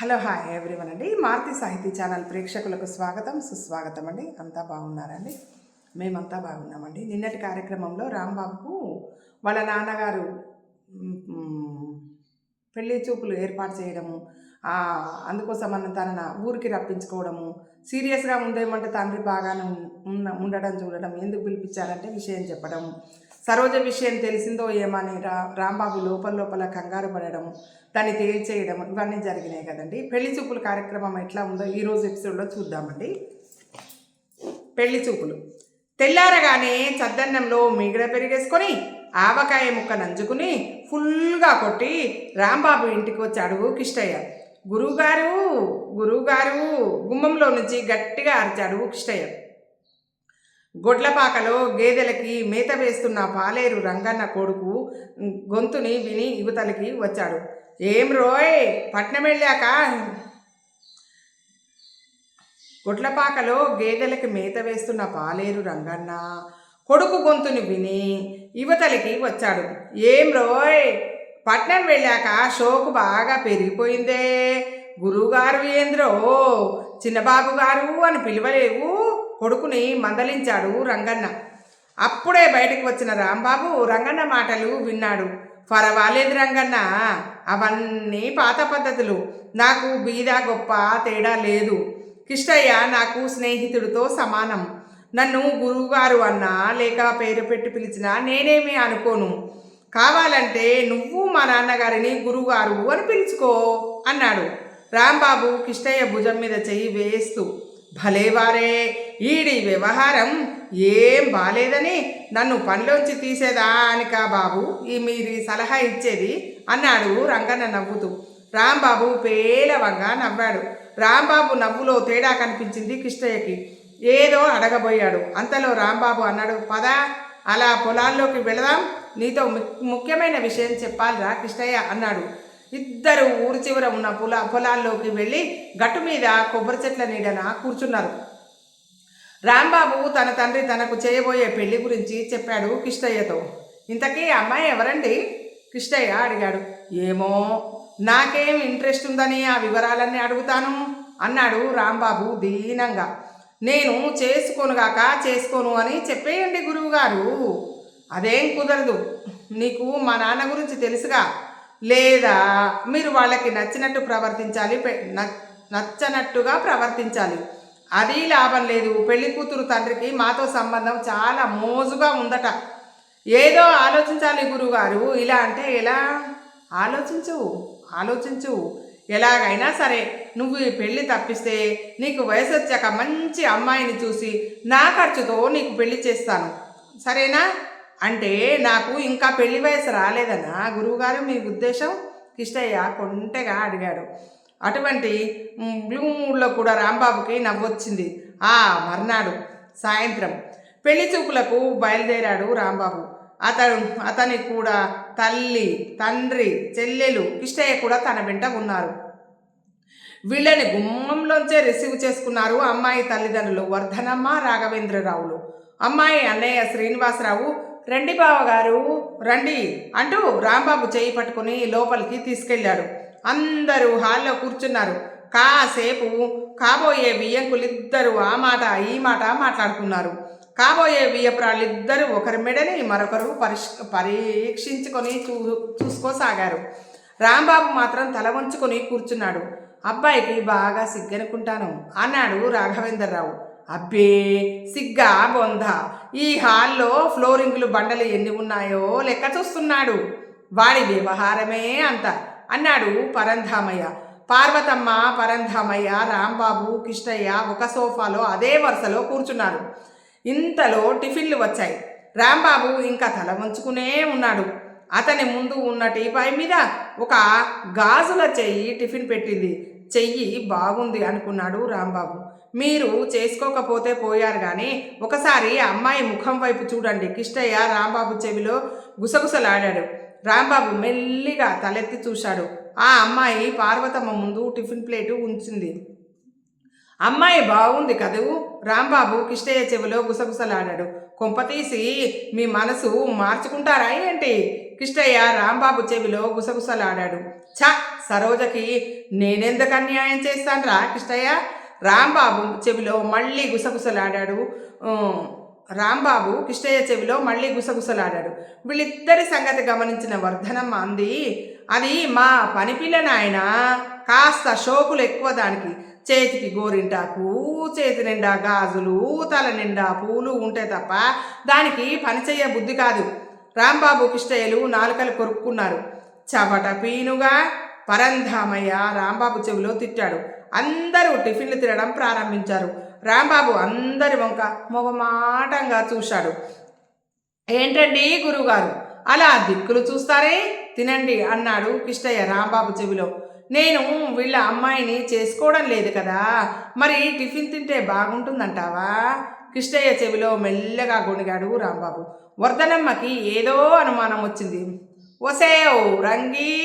Hello hi everyone అండి. మారుతి సాహితీ channel ప్రేక్షకులకు స్వాగతం సుస్వాగతం అండి. అంతా బాగున్నారండి మేమంతా బాగున్నామండి. నిన్నటి కార్యక్రమంలో రాంబాబుకు వాళ్ళ నాన్నగారు పెళ్ళి చూపులు ఏర్పాటు చేయడము అందుకోసం మనం తన ఊరికి రప్పించుకోవడము సీరియస్గా ఉందేమంటే తండ్రి బాగానే ఉన్న ఉండడం చూడడం ఎందుకు పిలిపించారంటే విషయం చెప్పడం సరోజ విషయం తెలిసిందో ఏమని రా రాంబాబు లోపల లోపల కంగారు పడడం దాన్ని తేల్చేయడం ఇవన్నీ జరిగినాయి కదండి. పెళ్ళి చూపుల కార్యక్రమం ఎట్లా ఉందో ఈరోజు ఎపిసోడ్లో చూద్దామండి. పెళ్ళి చూపులు. తెల్లారగానే చద్దన్నంలో మిగిడ పెరిగేసుకొని ఆవకాయ ముక్క నంచుకుని ఫుల్గా కొట్టి రాంబాబు ఇంటికి వచ్చాడు కిష్టయ్య గురువుగారు గురువుగారు గుమ్మంలో నుంచి గట్టిగా అరిచాడు కిష్టయ్య గొడ్లపాకలో గేదెలకి మేత వేస్తున్న పాలేరు రంగన్న కొడుకు గొంతుని విని యువతలకి వచ్చాడు. ఏం రోయ్? పట్నం వెళ్ళాక? గొడ్లపాకలో గేదెలకి మేత వేస్తున్న పాలేరు రంగన్న కొడుకు గొంతుని విని యువతలకి వచ్చాడు. ఏం రోయ్? పట్నం వెళ్ళాక షోకు బాగా పెరిగిపోయిందే. గురువుగారు ఏంద్రో చిన్నబాబు గారు అని పిలవలేవు. కొడుకుని మందలించాడు రంగన్న. అప్పుడే బయటకు వచ్చిన రాంబాబు రంగన్న మాటలు విన్నాడు. పర్వాలేదు రంగన్న అవన్నీ పాత పద్ధతులు. నాకు బీద గొప్ప తేడా లేదు. కిష్టయ్య నాకు స్నేహితుడితో సమానం. నన్ను గురువుగారు అన్నా లేక పేరు పెట్టి పిలిచినా నేనేమీ అనుకోను. కావాలంటే నువ్వు మా నాన్నగారిని గురువుగారు అని పిలుచుకో అన్నాడు. రాంబాబు కిష్టయ్య భుజం మీద చెయ్యి వేస్తూ. భలేవారే ఈడి వ్యవహారం ఏం బాలేదని నన్ను పనిలోంచి తీసేదానికా బాబు? ఈ మీరు సలహా ఇచ్చేది? అన్నాడు రంగన్న నవ్వుతూ. రాంబాబు పేలవంగా నవ్వాడు. రాంబాబు నవ్వులో తేడా కనిపించింది కృష్ణయ్యకి. ఏదో అడగబోయాడు. అంతలో రాంబాబు అన్నాడు పదా అలా పొలాల్లోకి వెళదాం. నీతో ము- ముఖ్యమైన విషయం చెప్పాలిరా కృష్ణయ్య అన్నాడు. ఇద్దరు ఊరి చివర ఉన్న పొల పొలాల్లోకి వెళ్ళి గట్టు మీద కొబ్బరి చెట్ల నీడన కూర్చున్నారు. రాంబాబు తన తండ్రి తనకు చేయబోయే పెళ్ళి గురించి చెప్పాడు కిష్టయ్యతో. ఇంతకీ అమ్మాయి ఎవరండి? కిష్టయ్య అడిగాడు. ఏమో నాకేం ఇంట్రెస్ట్ ఉందని ఆ వివరాలన్నీ అడుగుతాను అన్నాడు రాంబాబు దీనంగా. నేను చేసుకోనుగాక చేసుకోను అని చెప్పేయండి గురువుగారు. అదేం కుదరదు. నీకు మా నాన్న గురించి తెలుసుగా. లేదా మీరు వాళ్ళకి నచ్చినట్టు ప్రవర్తించాలి పె- నచ్చనట్టుగా ప్రవర్తించాలి. అది లాభం లేదు. పెళ్ళి కూతురు తండ్రికి మాతో సంబంధం చాలా మోజుగా ఉందట. ఏదో ఆలోచించాలి గురుగారు. ఇలా అంటే ఎలా? ఆలోచించు ఆలోచించు. ఎలాగైనా సరే నువ్వు ఈ పెళ్ళి తప్పిస్తే నీకు వయసు వచ్చాక మంచి అమ్మాయిని చూసి నా ఖర్చుతో నీకు పెళ్ళి చేస్తాను. సరేనా? అంటే నాకు ఇంకా పెళ్ళి వయసు రాలేదనా? గురువుగారు మీ ఉద్దేశం? కిష్టయ్య కొంటెగా అడిగాడు. అటువంటి మ్, మూడ్లో కూడా రాంబాబుకి నవ్వొచ్చింది. ఆ మర్నాడు సాయంత్రం పెళ్ళి చూపులకు బయలుదేరాడు రాంబాబు. అతను అతని కూడా తల్లి తండ్రి చెల్లెలు కిష్టయ్య కూడా తన వెంట ఉన్నారు. వీళ్ళని గుమ్మంలోంచే రిసీవ్ చేసుకున్నారు అమ్మాయి తల్లిదండ్రులు వర్ధనమ్మ రాఘవేంద్రరావులు. అమ్మాయి అన్నయ్య శ్రీనివాసరావు రండి బావగారు రండి అంటూ రాంబాబు చేయి పట్టుకుని లోపలికి తీసుకెళ్ళాడు. అందరూ హాల్లో కూర్చున్నారు. కాసేపు కాబోయే బియ్యంకులిద్దరూ ఆ మాట ఈ మాట మాట్లాడుకున్నారు. కాబోయే బియ్యపురాళ్ళిద్దరూ ఒకరి మెడని మరొకరు పరిష్ పరీక్షించుకొని చూ చూసుకోసాగారు. రాంబాబు మాత్రం తల వంచుకొని కూర్చున్నాడు. అబ్బాయికి బాగా సిగ్గనుకుంటాను అన్నాడు రాఘవేంద్రరావు. అబ్బే సిగ్గా బొంద. ఈ హాల్లో ఫ్లోరింగ్లు బండలు ఎన్ని ఉన్నాయో లెక్క చూస్తున్నాడు. వాడి వ్యవహారమే అంత. అన్నాడు పరంధామయ్య. పార్వతమ్మ పరంధామయ్య రాంబాబు కృష్ణయ్య ఒక సోఫాలో అదే వరుసలో కూర్చున్నారు. ఇంతలో టిఫిన్లు వచ్చాయి. రాంబాబు ఇంకా తల వంచుకునే ఉన్నాడు. అతని ముందు ఉన్న టీపాయ్ మీద ఒక గాజుల చెయ్యి టిఫిన్ పెట్టింది. చెయ్యి బాగుంది అనుకున్నాడు రాంబాబు. మీరు చేసుకోకపోతే పోయారు కానీ ఒకసారి అమ్మాయి ముఖం వైపు చూడండి. కిష్టయ్య రాంబాబు చెవిలో గుసగుసలాడాడు. రాంబాబు మెల్లిగా తలెత్తి చూశాడు. ఆ అమ్మాయి పార్వతమ్మ ముందు టిఫిన్ ప్లేటు ఉంచింది. అమ్మాయి బాగుంది కదూ? రాంబాబు కిష్టయ్య చెవిలో గుసగుసలాడాడు. కొంపతీసి మీ మనసు మార్చుకుంటారా ఏంటి? కిష్టయ్య రాంబాబు చెవిలో గుసగుసలాడాడు. ఛ! సరోజకి నేనెందుకు అన్యాయం చేస్తాను రా కిష్టయ్య? రాంబాబు చెవిలో మళ్ళీ గుసగుసలాడాడు. రాంబాబు కిష్టయ్య చెవిలో మళ్ళీ గుసగుసలాడాడు. వీళ్ళిద్దరి సంగతి గమనించిన వర్ధనమ్మ అంది అది మా పనిపిల్ల నాయన కాస్త షోకులు ఎక్కువ దానికి. చేతికి గోరింటాకు చేతి నిండా గాజులు తల నిండా పూలు ఉంటే తప్ప దానికి పని బుద్ధి కాదు. రాంబాబు కిష్టయ్యలు నాలుకలు కొరుక్కున్నారు. చవట పీనుగా పరంధామయ్య రాంబాబు చెవిలో తిట్టాడు. అందరూ టిఫిన్లు తినడం ప్రారంభించారు. రాంబాబు అందరి వంక మొగమాటంగా చూశాడు. ఏంటండి గురువుగారు అలా దిక్కులు చూస్తారే? తినండి అన్నాడు కిష్టయ్య రాంబాబు చెవిలో. నేను వీళ్ళ అమ్మాయిని చేసుకోవడం లేదు కదా? మరి టిఫిన్ తింటే బాగుంటుందంటావా? కిష్టయ్య చెవిలో మెల్లగా గొణిగాడు రాంబాబు. వర్ధనమ్మకి ఏదో అనుమానం వచ్చింది. ఒసేవ్ రంగీ!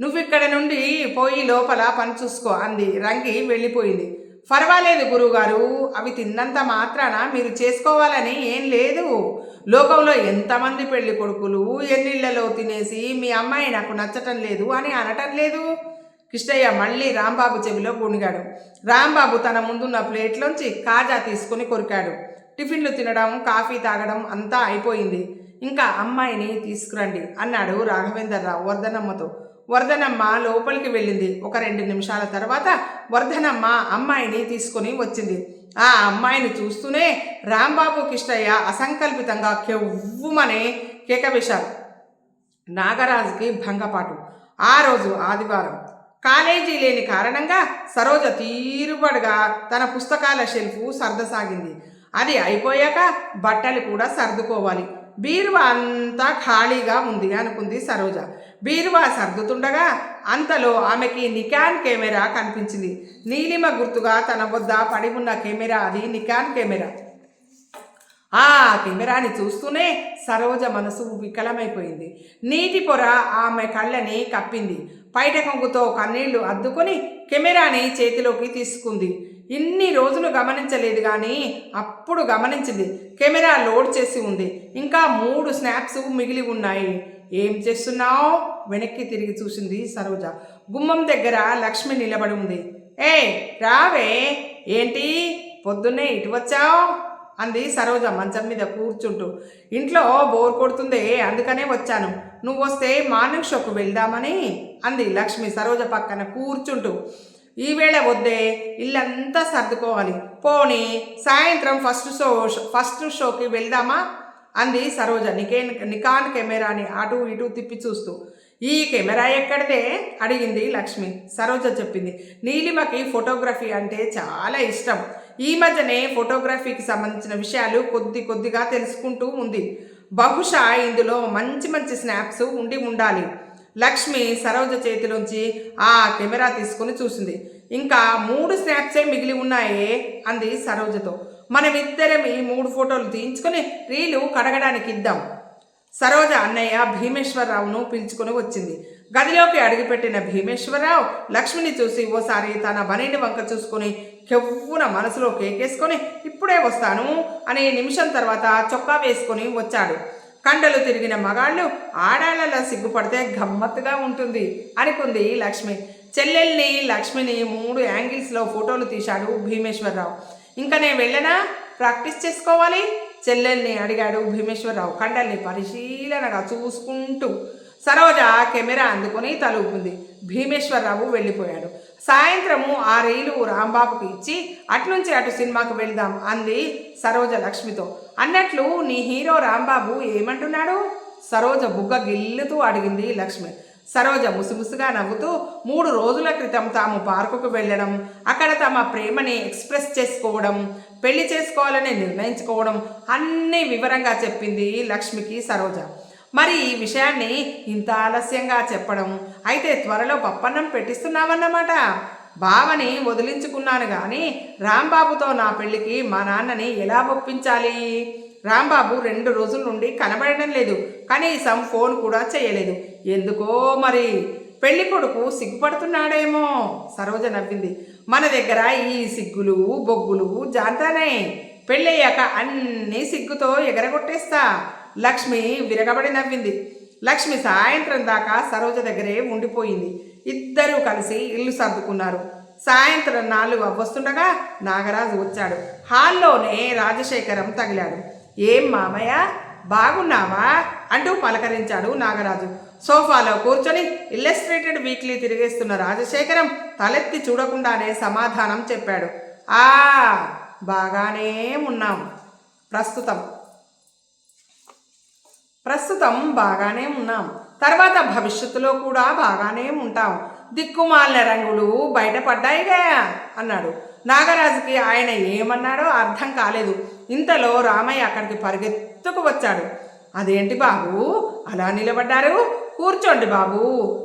నువ్వు ఇక్కడ నుండి పోయి లోపల పని చూసుకో అంది. రంగి వెళ్ళిపోయింది. పర్వాలేదు గురువుగారు అవి తిన్నంత మాత్రాన మీరు చేసుకోవాలని ఏం లేదు. లోకంలో ఎంతమంది పెళ్ళి కొడుకులు ఎన్నిళ్ళలో తినేసి మీ అమ్మాయి నాకు నచ్చటం లేదు అని అనటం లేదు. కృష్ణయ్య మళ్ళీ రాంబాబు చెవిలో గుణిగాడు రాంబాబు తన ముందున్న ప్లేట్లోంచి కాజా తీసుకుని కొరికాడు. టిఫిన్లు తినడం కాఫీ తాగడం అంతా అయిపోయింది. ఇంకా అమ్మాయిని తీసుకురండి అన్నాడు రాఘవేంద్రరావు వర్ధనమ్మతో. వర్ధనమ్మ లోపలికి వెళ్ళింది. ఒక రెండు నిమిషాల తర్వాత వర్ధనమ్మ అమ్మాయిని తీసుకొని వచ్చింది. ఆ అమ్మాయిని చూస్తూనే రాంబాబు కిష్టయ్య అసంకల్పితంగా కెవ్వుమనే కేకవేశారు. నాగరాజుకి భంగపాటు. ఆ రోజు ఆదివారం. కాలేజీ లేని కారణంగా సరోజ తీరుబడిగా తన పుస్తకాల షెల్ఫ్ సర్దసాగింది. అది అయిపోయాక బట్టలు కూడా సర్దుకోవాలి. బీరువా అంతా ఖాళీగా ఉంది అనుకుంది సరోజ. బీరువా సర్దుతుండగా అంతలో ఆమెకి నికాన్ కెమెరా కనిపించింది. నీలిమ గుర్తుగా తన వద్ద పడి ఉన్న కెమెరా అది నికాన్ కెమెరా. ఆ కెమెరాని చూస్తూనే సరోజ మనసు వికలమైపోయింది. నీటి పొర ఆమె కళ్ళని కప్పింది. పైట కొంగుతో కన్నీళ్ళు అద్దుకొని కెమెరాని చేతిలోకి తీసుకుంది. ఇన్ని రోజులు గమనించలేదు కానీ అప్పుడు గమనించింది. కెమెరా లోడ్ చేసి ఉంది. ఇంకా మూడు స్నాప్స్ మిగిలి ఉన్నాయి. ఏం చేస్తున్నావు? వెనక్కి తిరిగి చూసింది సరోజ. గుమ్మం దగ్గర లక్ష్మి నిలబడి ఉంది. ఏ రావే. ఏంటి? పొద్దున్నే ఇటు వచ్చావు? అంది సరోజ మంచం మీద కూర్చుంటూ. ఇంట్లో బోర్ కొడుతుంది అందుకనే వచ్చాను. నువ్వు వస్తే మార్నింగ్ షోకు వెళ్దామని అంది లక్ష్మి సరోజ పక్కన కూర్చుంటూ. ఈవేళ వద్దే ఇల్లంతా సర్దుకోవాలి. పోనీ సాయంత్రం ఫస్ట్ షో ఫస్ట్ షోకి వెళ్దామా? అంది సరోజ నికేన్ నికాన్ కెమెరాని అటు ఇటు తిప్పి చూస్తూ. ఈ కెమెరా ఎక్కడిదే? అడిగింది లక్ష్మి. సరోజ చెప్పింది. నీలిమకి ఫోటోగ్రఫీ అంటే చాలా ఇష్టం. ఈ మధ్యనే ఫోటోగ్రఫీకి సంబంధించిన విషయాలు కొద్ది కొద్దిగా తెలుసుకుంటూ ఉంది. బహుశా ఇందులో మంచి మంచి స్నాప్స్ ఉండి ఉండాలి. లక్ష్మి సరోజ చేతిలోంచి ఆ కెమెరా తీసుకుని చూసింది. ఇంకా మూడు స్నాప్సే మిగిలి ఉన్నాయే? అంది సరోజతో. మనమిద్దరం ఈ మూడు ఫోటోలు తీయించుకొని రీలు కడగడానికి ఇద్దాం. సరోజ అన్నయ్య భీమేశ్వరరావును పిలుచుకొని వచ్చింది. గదిలోకి అడుగుపెట్టిన భీమేశ్వరరావు లక్ష్మిని చూసి ఓసారి తన బనీని వంక చూసుకొని కెవ్వున మనసులో కేకేసుకొని ఇప్పుడే వస్తాను అనే నిమిషం తర్వాత చొక్కా వేసుకొని వచ్చాడు. కండలు తిరిగిన మగాళ్ళు ఆడాళ్ళలా సిగ్గుపడితే గమ్మత్తుగా ఉంటుంది అనుకుంది లక్ష్మి. చెల్లెల్ని లక్ష్మిని మూడు యాంగిల్స్లో ఫోటోలు తీశాడు భీమేశ్వరరావు. ఇంకా నేను వెళ్ళనా? ప్రాక్టీస్ చేసుకోవాలి? చెల్లెల్ని అడిగాడు భీమేశ్వరరావు. కండల్ని పరిశీలనగా చూసుకుంటూ సరోజ కెమెరా అందుకొని తలుపుంది. భీమేశ్వరరావు వెళ్ళిపోయాడు. సాయంత్రము ఆ రీలు రాంబాబుకి ఇచ్చి అట్నుంచి అటు సినిమాకు వెళ్దాం అంది సరోజ లక్ష్మితో. అన్నట్లు నీ హీరో రాంబాబు ఏమంటున్నాడు? సరోజ బుగ్గ గిల్లుతూ అడిగింది లక్ష్మి. సరోజ ముసిముసిగా నవ్వుతూ మూడు రోజుల క్రితం తాము పార్కుకు వెళ్ళడం అక్కడ తమ ప్రేమని ఎక్స్ప్రెస్ చేసుకోవడం పెళ్ళి చేసుకోవాలని నిర్ణయించుకోవడం అన్నీ వివరంగా చెప్పింది లక్ష్మికి సరోజ. మరి ఈ విషయాన్ని ఇంత ఆలస్యంగా చెప్పడం అయితే త్వరలో పప్పన్నం పెట్టిస్తున్నావన్నమాట. బావని వదిలించుకున్నాను కానీ రాంబాబుతో నా పెళ్ళికి మా నాన్నని ఎలా ఒప్పించాలి? రాంబాబు రెండు రోజుల నుండి కనబడడం లేదు. కనీసం ఫోన్ కూడా చేయలేదు. ఎందుకో మరి? పెళ్ళి కొడుకు సిగ్గుపడుతున్నాడేమో? సరోజ నవ్వింది. మన దగ్గర ఈ సిగ్గులు బొగ్గులు జాంతానే. పెళ్ళయ్యాక అన్నీ సిగ్గుతో ఎగరగొట్టేస్తా. లక్ష్మి విరగబడి నవ్వింది. లక్ష్మి సాయంత్రం దాకా సరోజ దగ్గరే ఉండిపోయింది. ఇద్దరూ కలిసి ఇల్లు సర్దుకున్నారు. సాయంత్రం నాలుగు అవ్వస్తుండగా నాగరాజు వచ్చాడు. హాల్లోనే రాజశేఖరం తగిలాడు. ఏం మామయ్య? బాగున్నావా? అంటూ పలకరించాడు నాగరాజు. సోఫాలో కూర్చొని ఇల్లస్ట్రేటెడ్ వీక్లీ తిరిగేస్తున్న రాజశేఖరం తలెత్తి చూడకుండానే సమాధానం చెప్పాడు. ఆ బాగానే ఉన్నాం. ప్రస్తుతం. ప్రస్తుతం బాగానే ఉన్నాం. తర్వాత భవిష్యత్తులో కూడా బాగానే ఉంటాం. దిక్కుమాలిన రంగులు బయటపడ్డాయిగా అన్నాడు. నాగరాజుకి ఆయన ఏమన్నాడో అర్థం కాలేదు. ఇంతలో రామయ్య అక్కడికి పరిగెత్తుకు వచ్చాడు అదేంటి బాబు? అలా నిలబడ్డారు? కూర్చోండి బాబు.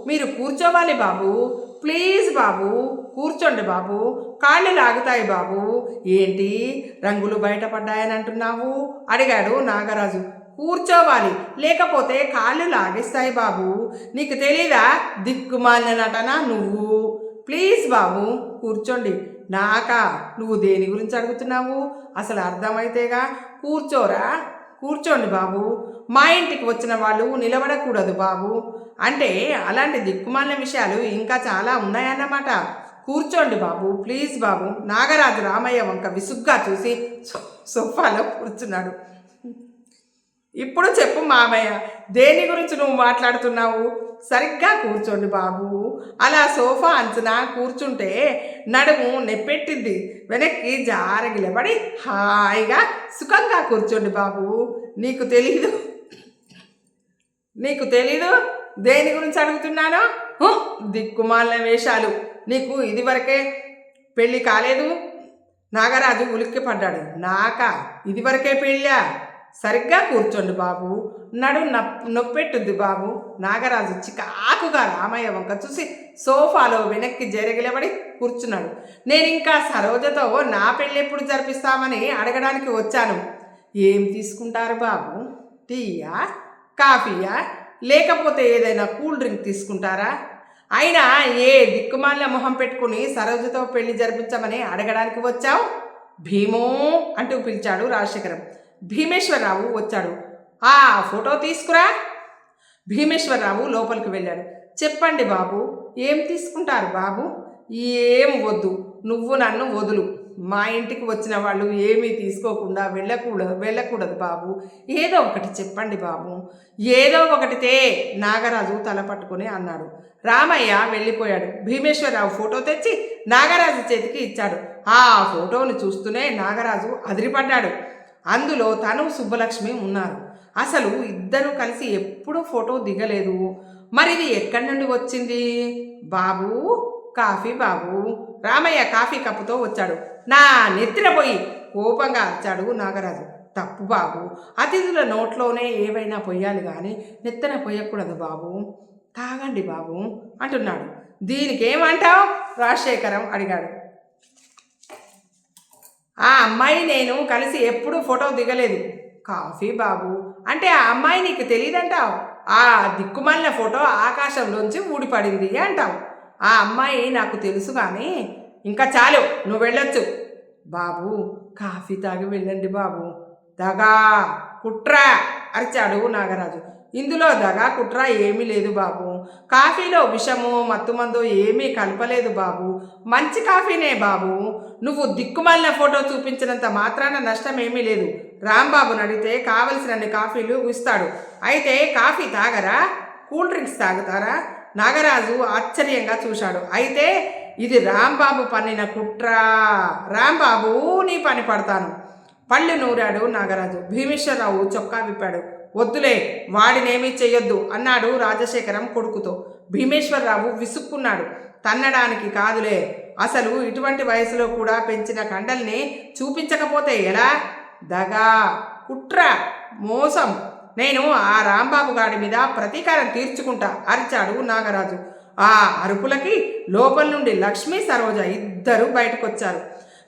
మీరు కూర్చోవాలి బాబు. ప్లీజ్ బాబు. కూర్చోండి బాబు. కాళ్ళు లాగుతాయి బాబు. ఏంటి? రంగులు బయటపడ్డాయని అంటున్నావు? అడిగాడు నాగరాజు. కూర్చోవాలి. లేకపోతే కాళ్ళు లాగేస్తాయి బాబు. నీకు తెలీదా? దిక్కుమాలిన నటన నువ్వు? ప్లీజ్ బాబు కూర్చోండి. నాకా నువ్వు దేని గురించి అడుగుతున్నావు? అసలు అర్థమైతేగా కూర్చోరా కూర్చోండి బాబు. మా ఇంటికి వచ్చిన వాళ్ళు నిలబడకూడదు బాబు. అంటే అలాంటి దిక్కుమాలిన విషయాలు ఇంకా చాలా ఉన్నాయన్నమాట. కూర్చోండి బాబు ప్లీజ్ బాబు. నాగరాజు రామయ్య వంక విసుగ్గా చూసి సోఫాలో కూర్చున్నాడు. ఇప్పుడు చెప్పు మామయ్య దేని గురించి నువ్వు మాట్లాడుతున్నావు? సరిగ్గా కూర్చోండి బాబు. అలా సోఫా అంచున కూర్చుంటే నడుము నెప్పెట్టింది. వెనక్కి జారగిలబడి హాయిగా సుఖంగా కూర్చోండి బాబు. నీకు తెలీదు. నీకు తెలీదు? దేని గురించి అడుగుతున్నానో? హు, దిక్కుమాలిన వేషాలు. నీకు ఇదివరకే పెళ్ళి కాలేదు? నాగరాజు ఉలిక్కి పడ్డాడు నాకా ఇదివరకే పెళ్ళా? సరిగ్గా కూర్చోండి బాబు. నడు నొప్పెట్టుద్ది బాబు. నాగరాజు చికాకుగా రామయ్య వంక చూసి సోఫాలో వెనక్కి జరగలబడి కూర్చున్నాడు. నేను ఇంకా సరోజతో నా పెళ్ళి ఎప్పుడు జరిపిస్తామని అడగడానికి వచ్చాను. ఏం తీసుకుంటారు బాబు? టీయా కాఫీయా? లేకపోతే ఏదైనా కూల్ డ్రింక్ తీసుకుంటారా? అయినా ఏ దిక్కుమాలిన మొహం పెట్టుకుని సరోజతో పెళ్ళి జరిపించమని అడగడానికి వచ్చావు? భీమో అంటూ పిలిచాడు రాజశేఖరం. భీమేశ్వరరావు వచ్చాడు. ఆ ఫోటో తీసుకురా. భీమేశ్వరరావు లోపలికి వెళ్ళాడు. చెప్పండి బాబు ఏం తీసుకుంటారు బాబు? ఏం వద్దు నువ్వు నన్ను వదులు. మా ఇంటికి వచ్చిన వాళ్ళు ఏమీ తీసుకోకుండా వెళ్ళకూడదు వెళ్ళకూడదు బాబు. ఏదో ఒకటి చెప్పండి బాబు. ఏదో ఒకటితే నాగరాజు తల పట్టుకొని అన్నాడు. రామయ్య వెళ్ళిపోయాడు. భీమేశ్వరరావు ఫోటో తెచ్చి నాగరాజు చేతికి ఇచ్చాడు. ఆ ఫోటోను చూస్తూనే నాగరాజు అదిరిపడ్డాడు. అందులో తను సుబ్బలక్ష్మి ఉన్నారు. అసలు ఇద్దరు కలిసి ఎప్పుడూ ఫోటో దిగలేదు. మరి ఇది ఎక్కడి నుండి వచ్చింది? బాబు కాఫీ బాబు. రామయ్య కాఫీ కప్పుతో వచ్చాడు. నా నెత్తిన కోపంగా అరిచాడు నాగరాజు. తప్పు బాబు. అతిథుల నోట్లోనే ఏవైనా పొయ్యాలి కానీ నెత్తన పొయ్యకూడదు బాబు. తాగండి బాబు అంటున్నాడు. దీనికేమంటావు? రాజశేఖరం అడిగాడు. ఆ అమ్మాయి నేను కలిసి ఎప్పుడూ ఫోటో దిగలేదు. కాఫీ బాబు. అంటే ఆ అమ్మాయి నీకు తెలియదంటావు ఆ దిక్కుమాలిన ఫోటో ఆకాశంలోంచి ఊడిపడింది అంటావు. ఆ అమ్మాయి నాకు తెలుసు కానీ ఇంకా చాలు నువ్వు వెళ్ళొచ్చు. బాబు కాఫీ తాగి వెళ్ళండి బాబు. దగా కుట్రా అరిచాడు నాగరాజు. ఇందులో దగా కుట్ర ఏమీ లేదు బాబు. కాఫీలో విషము మత్తుమందు ఏమీ కలపలేదు బాబు. మంచి కాఫీనే బాబు. నువ్వు దిక్కుమాలిన ఫోటో చూపించినంత మాత్రాన నష్టం ఏమీ లేదు. రాంబాబుని అడిగితే కావలసినన్ని కాఫీలు ఇస్తాడు. అయితే కాఫీ తాగరా? కూల్ డ్రింక్స్ తాగుతారా? నాగరాజు ఆశ్చర్యంగా చూశాడు. అయితే ఇది రాంబాబు పన్నిన కుట్ర. రాంబాబు నీ పని పడతాను. పళ్ళు నూరాడు నాగరాజు. భీమేశ్వరరావు చొక్కా విప్పాడు. వద్దులే వాడినేమీ చేయొద్దు అన్నాడు రాజశేఖరం కొడుకుతో. భీమేశ్వరరావు విసుక్కున్నాడు. తన్నడానికి కాదులే అసలు ఇటువంటి వయసులో కూడా పెంచిన కండల్ని చూపించకపోతే ఎలా? దగా కుట్ర మోసం. నేను ఆ రాంబాబు గాడి మీద ప్రతీకారం తీర్చుకుంటా అరిచాడు నాగరాజు. ఆ అరుపులకి లోపల నుండి లక్ష్మి సరోజ ఇద్దరు బయటకొచ్చారు.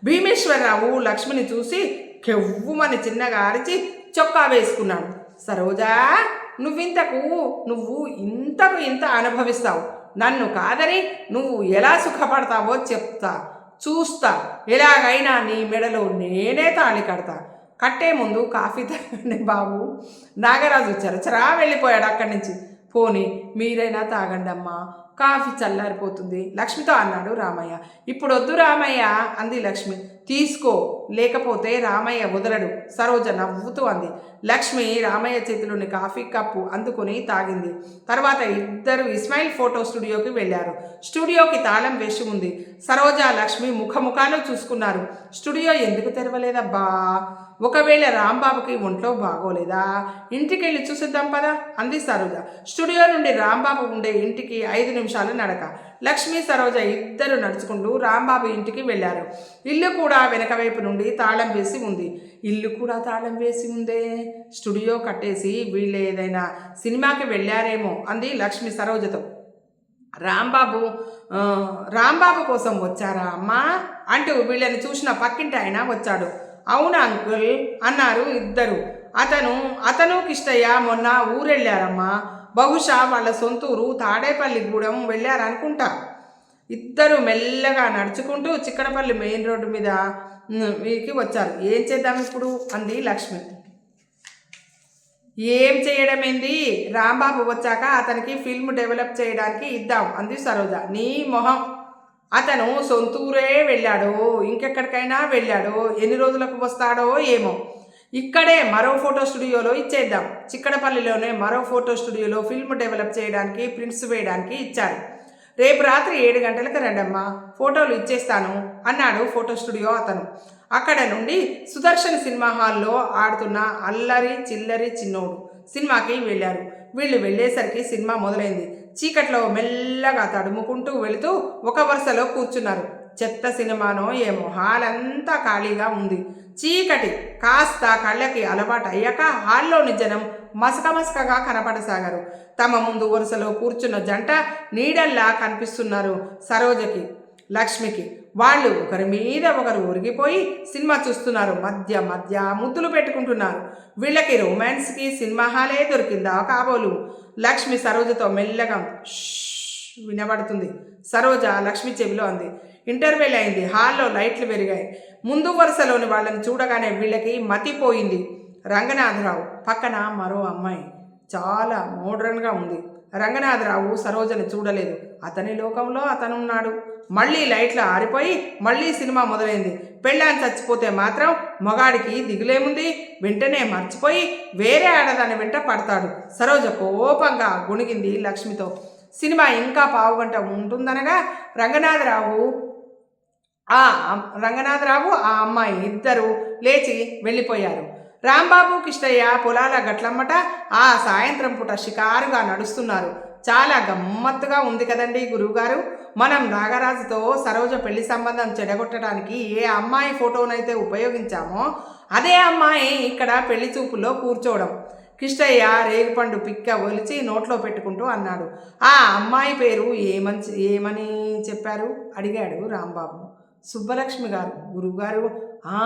భీమేశ్వరరావు లక్ష్మిని చూసి కెవ్వుమని చిన్నగా అరిచి చొక్కా వేసుకున్నాడు. సరోజా నువ్వింతకు నువ్వు ఇంతకు ఇంత అనుభవిస్తావు. నన్ను కాదని నువ్వు ఎలా సుఖపడతావో చెప్తా చూస్తా. ఎలాగైనా నీ మెడలో నేనే తాళి కడతా. కట్టే ముందు కాఫీ తాగండి బాబు. నాగరాజు చరచరా వెళ్ళిపోయాడు అక్కడి నుంచి. పోనీ మీరైనా తాగండి అమ్మా కాఫీ చల్లారిపోతుంది. లక్ష్మితో అన్నాడు రామయ్య. ఇప్పుడు వద్దు రామయ్య అంది లక్ష్మి. తీసుకో లేకపోతే రామయ్య వదలడు. సరోజ నవ్వుతూ అంది. లక్ష్మి రామయ్య చేతిలోని కాఫీ కప్పు అందుకుని తాగింది. తర్వాత ఇద్దరు ఇస్మాయిల్ ఫోటో స్టూడియోకి వెళ్ళారు. స్టూడియోకి తాళం వేసి ఉంది. సరోజ లక్ష్మి ముఖముఖాలు చూసుకున్నారు. స్టూడియో ఎందుకు తెరవలేదబ్బా? ఒకవేళ రాంబాబుకి ఒంట్లో బాగోలేదా? ఇంటికి వెళ్ళి చూసిద్దాం పదా అంది సరోజ. స్టూడియో నుండి రాంబాబు ఉండే ఇంటికి ఐదు నిమిషాలు నడక. లక్ష్మి సరోజ ఇద్దరు నడుచుకుంటూ రాంబాబు ఇంటికి వెళ్ళారు. ఇల్లు కూడా వెనక వైపు నుండి తాళం వేసి ఉంది. ఇల్లు కూడా తాళం వేసి ఉందే. స్టూడియో కట్టేసి వీళ్ళు ఏదైనా సినిమాకి వెళ్ళారేమో అంది లక్ష్మి సరోజతో. రాంబాబు రాంబాబు కోసం వచ్చారా అమ్మా? అంటూ వీళ్ళని చూసిన పక్కింటి ఆయన వచ్చాడు. అవును అంకుల్? అన్నారు ఇద్దరు. అతను అతను కిష్టయ్య మొన్న ఊరెళ్ళారమ్మా. బహుశా వాళ్ళ సొంతూరు తాడేపల్లిగూడెం వెళ్ళారనుకుంటా. ఇద్దరు మెల్లగా నడుచుకుంటూ చిక్కడపల్లి మెయిన్ రోడ్డు మీద ఉమ్, వచ్చారు. ఏం చేద్దాం ఇప్పుడు? అంది లక్ష్మి. ఏం చేయడం ఏంది రాంబాబు వచ్చాక అతనికి ఫిల్మ్ డెవలప్ చేయడానికి ఇద్దాం అంది సరోజ. నీ మొహం. అతను సొంతూరే వెళ్ళాడో ఇంకెక్కడికైనా వెళ్ళాడో ఎన్ని రోజులకు వస్తాడో ఏమో. ఇక్కడే మరో ఫోటో స్టూడియోలో ఇచ్చేద్దాం. చిక్కడపల్లిలోనే మరో ఫోటో స్టూడియోలో ఫిల్మ్ డెవలప్ చేయడానికి ప్రింట్స్ వేయడానికి ఇచ్చారు. రేపు రాత్రి ఏడు గంటలకు రండమ్మా ఫోటోలు ఇచ్చేస్తాను అన్నాడు ఫోటో స్టూడియో అతను. అక్కడ నుండి సుదర్శన్ సినిమా హాల్లో ఆడుతున్న అల్లరి చిల్లరి చిన్నోడు సినిమాకి వెళ్ళారు. వీళ్ళు వెళ్ళేసరికి సినిమా మొదలైంది. చీకట్లో మెల్లగా తడుముకుంటూ వెళుతూ ఒక వరుసలో కూర్చున్నారు. చెత్త సినిమానో ఏమో హాల్ అంతా ఖాళీగా ఉంది. చీకటి కాస్త కళ్ళకి అలవాటు అయ్యాక హాల్లోని జనం మసక మసకగా కనపడసాగారు. తమ ముందు వరుసలో కూర్చున్న జంట నీడల్లా కనిపిస్తున్నారు సరోజకి లక్ష్మికి. వాళ్ళు ఒకరి మీద ఒకరు ఒరిగిపోయి సినిమా చూస్తున్నారు. మధ్య మధ్య ముద్దులు పెట్టుకుంటున్నారు. వీళ్ళకి రొమాన్స్కి సినిమా హాలే దొరికిందా కాబోలు? లక్ష్మి సరోజతో మెల్లగా వినబడుతుంది. సరోజ లక్ష్మి చెవిలో అంది. ఇంటర్వెల్ అయింది. హాల్లో లైట్లు వెలిగాయి. ముందు వరుసలోని వాళ్ళని చూడగానే వీళ్ళకి మతిపోయింది రంగనాథరావు పక్కన మరో అమ్మాయి. చాలా మోడ్రన్గా ఉంది. రంగనాథరావు సరోజని చూడలేదు. అతని లోకంలో అతను ఉన్నాడు మళ్ళీ లైట్లు ఆరిపోయి మళ్ళీ సినిమా మొదలైంది. పెళ్ళాన్ని చచ్చిపోతే మాత్రం మగాడికి దిగులేముంది? వెంటనే మర్చిపోయి వేరే ఆడదాని వెంట పడతాడు. సరోజ కోపంగా గుణిగింది లక్ష్మితో. సినిమా ఇంకా పావుగంట ఉంటుందనగా రంగనాథరావు ఆ రంగనాథరావు ఆ అమ్మాయి ఇద్దరు లేచి వెళ్ళిపోయారు. రాంబాబు కిష్టయ్య పొలాల గట్లమ్మట ఆ సాయంత్రం పూట షికారుగా నడుస్తున్నారు. చాలా గమ్మత్తుగా ఉంది కదండి గురువుగారు. మనం నాగరాజుతో సరోజ పెళ్ళి సంబంధం చెడగొట్టడానికి ఏ అమ్మాయి ఫోటోనైతే ఉపయోగించామో అదే అమ్మాయి ఇక్కడ పెళ్ళి చూపుల్లో కూర్చోవడం. కిష్టయ్య రేగుపండు పిక్క ఒలిచి నోట్లో పెట్టుకుంటూ అన్నాడు. ఆ అమ్మాయి పేరు ఏమని ఏమని చెప్పారు? అడిగాడు రాంబాబు. సుబ్బలక్ష్మి గారు గురువుగారు "ఆ,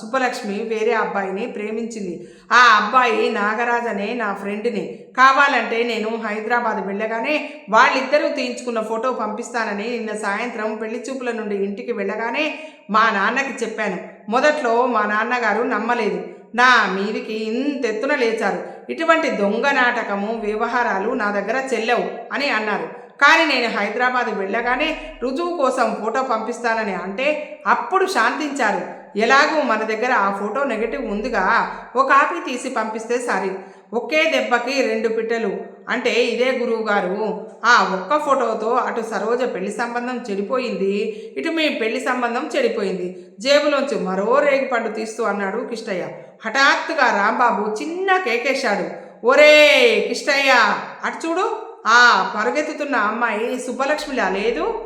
సుబ్బలక్ష్మి వేరే అబ్బాయిని ప్రేమించింది. ఆ అబ్బాయి నాగరాజ్ అనే నా ఫ్రెండ్ని. కావాలంటే నేను హైదరాబాద్ వెళ్ళగానే వాళ్ళిద్దరూ తీయించుకున్న ఫోటో పంపిస్తానని నిన్న సాయంత్రం పెళ్ళి చూపుల నుండి ఇంటికి వెళ్ళగానే మా నాన్నకి చెప్పాను. మొదట్లో మా నాన్నగారు నమ్మలేదు. నా మీదికి ఇంతెత్తున లేచారు. ఇటువంటి దొంగ నాటకము వ్యవహారాలు నా దగ్గర చెల్లవు అని అన్నారు. కానీ నేను హైదరాబాద్ వెళ్ళగానే రుజువు కోసం ఫోటో పంపిస్తానని అంటే అప్పుడు శాంతించారు. ఎలాగూ మన దగ్గర ఆ ఫోటో నెగటివ్ ఉందిగా. ఓ కాపీ తీసి పంపిస్తే సరి. ఒకే దెబ్బకి రెండు పిట్టలు. అంటే ఇదే గురువు గారు. ఆ ఒక్క ఫోటోతో అటు సరోజ పెళ్ళి సంబంధం చెడిపోయింది. ఇటు మీ పెళ్ళి సంబంధం చెడిపోయింది. జేబులోంచి మరో రేగిపండు తీస్తూ అన్నాడు కిష్టయ్య. హఠాత్తుగా రాంబాబు చిన్న కేకేశాడు. ఒరే కిష్టయ్య అటు చూడు. ఆ పరుగెత్తుతున్న అమ్మాయి సుబ్బలక్ష్మిలా లేదు?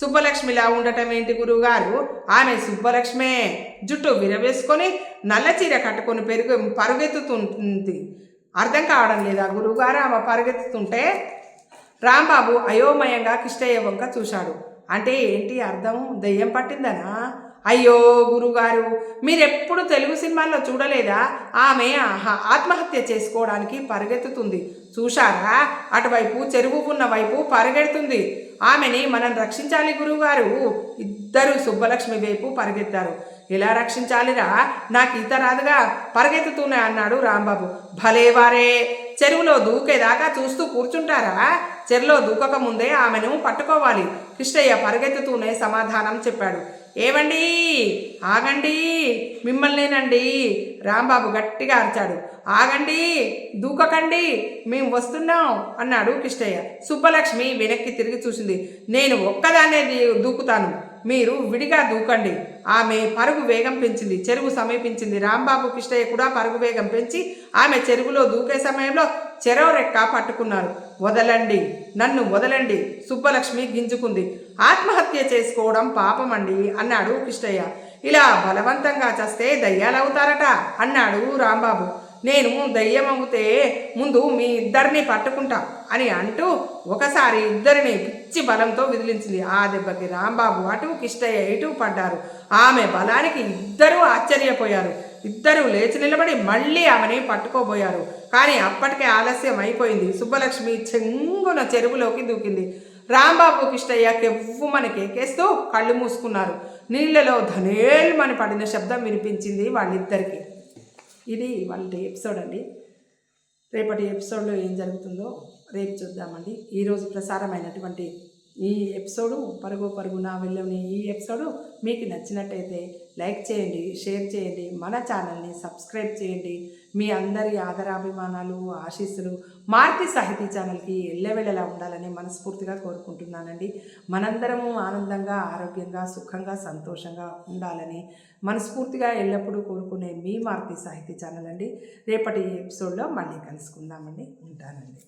సుబ్బలక్ష్మిలా ఉండటం ఏంటి గురువుగారు? ఆమె సుబ్బలక్ష్మే. జుట్టు విరవేసుకొని నల్ల చీర కట్టుకొని పెరుగు పరుగెత్తుతుంది అర్థం కావడం లేదా గురువుగారు? ఆమె పరుగెత్తుతుంటే రాంబాబు అయోమయంగా కిష్టయ్య వంక చూశాడు. అంటే ఏంటి అర్థం? దెయ్యం పట్టిందనా? అయ్యో గురుగారు మీరెప్పుడు తెలుగు సినిమాల్లో చూడలేదా? ఆమె ఆత్మహత్య చేసుకోవడానికి పరిగెత్తుతుంది. చూశారా? అటువైపు చెరువు ఉన్న వైపు పరిగెడుతుంది. ఆమెని మనం రక్షించాలి గురువుగారు ఇద్దరు సుబ్బలక్ష్మి వైపు పరిగెత్తారు. ఎలా రక్షించాలిరా? నాకు ఈత రాదుగా పరిగెత్తుతూనే అన్నాడు రాంబాబు. భలేవారే! చెరువులో దూకేదాకా చూస్తూ కూర్చుంటారా? చెరలో దూకక ముందే ఆమెను పట్టుకోవాలి. కృష్ణయ్య పరిగెత్తుతూనే సమాధానం చెప్పాడు. ఏవండి? ఆగండి? మిమ్మల్నేనండి? రాంబాబు గట్టిగా అరిచాడు. ఆగండి? దూకకండి? మేము వస్తున్నాం అన్నాడు కిష్టయ్య సుబ్బలక్ష్మి వెనక్కి తిరిగి చూసింది. నేను ఒక్కదాన్నే దూకుతాను. మీరు విడిగా దూకండి. ఆమె పరుగు వేగం పెంచింది. చెరువు సమీపించింది. రాంబాబు కృష్ణయ్య కూడా పరుగు వేగం పెంచి ఆమె చెరువులో దూకే సమయంలో చెరవ రెక్క పట్టుకున్నారు. వదలండి. నన్ను వదలండి. సుబ్బలక్ష్మి గింజుకుంది. ఆత్మహత్య చేసుకోవడం పాపమండి అన్నాడు కిష్టయ్య ఇలా బలవంతంగా చస్తే దయ్యాలవుతారట అన్నాడు రాంబాబు. నేను దయ్యమవుతే ముందు మీ ఇద్దరిని పట్టుకుంటా అని అంటూ ఒకసారి ఇద్దరిని పిచ్చి బలంతో విదిలించింది. ఆ దెబ్బకి రాంబాబు అటు కిష్టయ్య ఇటు పడ్డారు. ఆమె బలానికి ఇద్దరూ ఆశ్చర్యపోయారు. ఇద్దరూ లేచి నిలబడి మళ్ళీ ఆమెని పట్టుకోబోయారు. కానీ అప్పటికే ఆలస్యం అయిపోయింది. సుబ్బలక్ష్మి చెంగున చెరువులోకి దూకింది. రాంబాబు కిష్టయ్య కెవ్వుమని కేకేస్తూ కళ్ళు మూసుకున్నారు. నీళ్ళలో ధనేల్మని పడిన శబ్దం వినిపించింది వాళ్ళిద్దరికి. ఇది వాళ్ళ ఎపిసోడ్ అండి. రేపటి ఎపిసోడ్లో ఏం జరుగుతుందో రేపు చూద్దామండి. ఈరోజు ప్రసారమైనటువంటి ఈ ఎపిసోడు పరుగు పరుగున వెళ్ళని ఈ ఎపిసోడు మీకు నచ్చినట్టయితే లైక్ చేయండి షేర్ చేయండి మన ఛానల్ని సబ్స్క్రైబ్ చేయండి. మీ అందరి ఆదరాభిమానాలు ఆశీస్సులు మార్తి సాహితీ ఛానల్కి ఎల్లవెళ్ళలా ఉండాలని మనస్ఫూర్తిగా కోరుకుంటున్నానండి. మనందరము ఆనందంగా ఆరోగ్యంగా సుఖంగా సంతోషంగా ఉండాలని మనస్ఫూర్తిగా ఎల్లప్పుడూ కోరుకునే మీ మార్తి సాహితీ ఛానల్ అండి. రేపటి ఎపిసోడ్లో మళ్ళీ కలుసుకుందామండి. ఉంటానండి.